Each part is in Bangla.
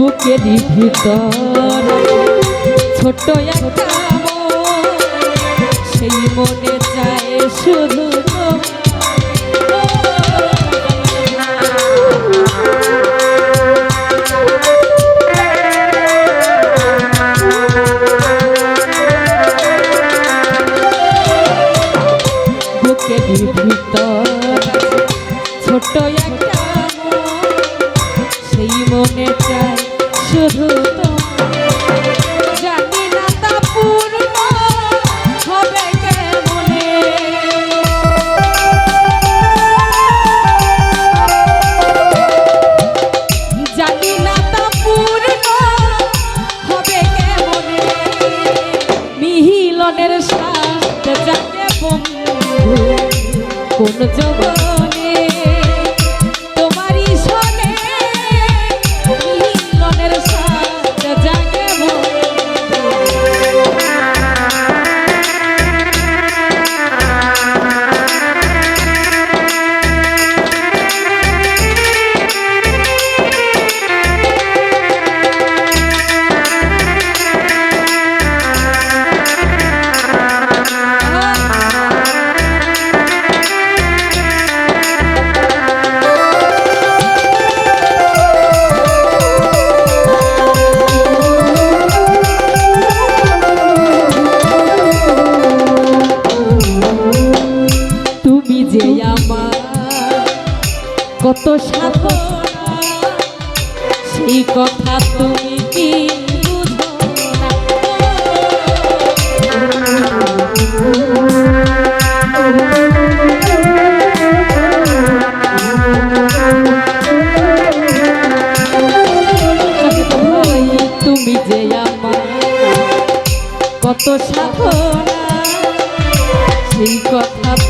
বুকের ভিতর। ছোট একটা সেই মনে চায় শুধু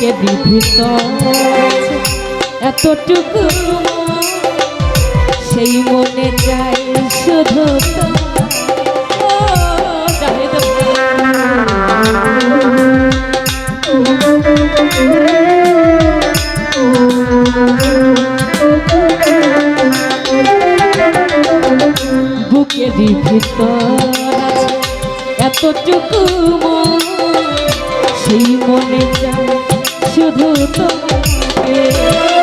সে বিভূত এতটুকু সেই মনে যায় শুধু বুকেরই ভিতর এতটুকু সেই মনে যায় শুধু তোমাকে।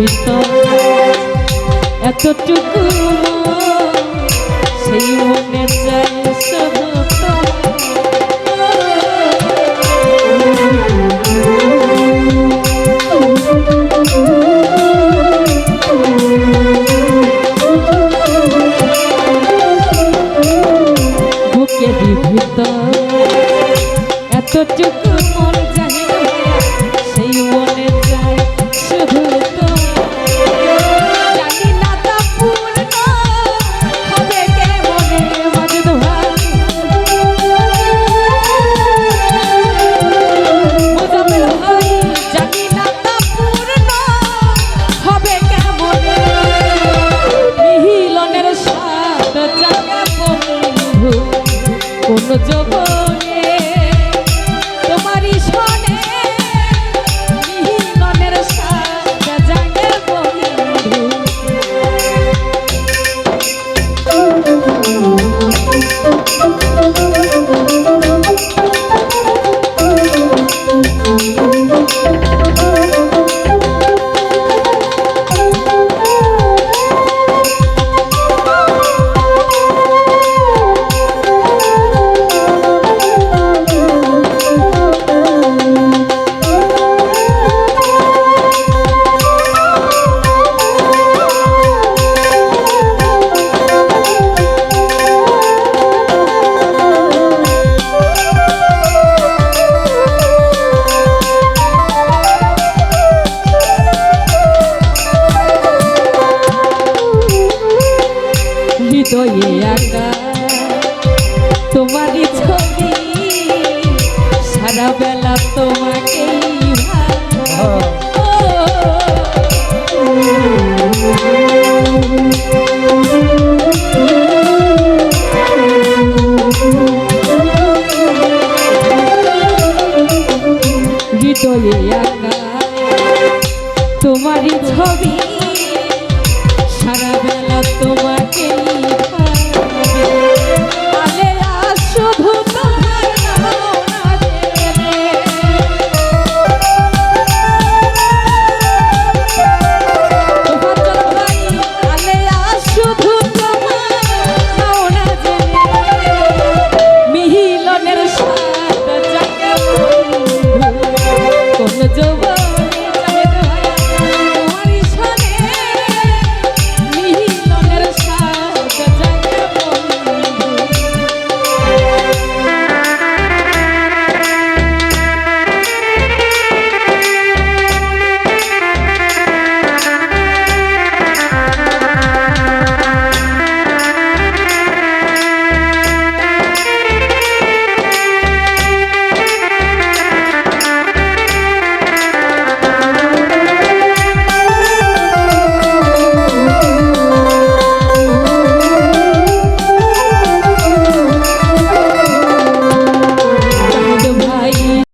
ভিতর এতটুকু সেই মনে চাই শুধু ভিতর এতটুকু ছোটবেলা তোমাকেই ভালো তোমারই ছবি সারা বেলা তোমাকে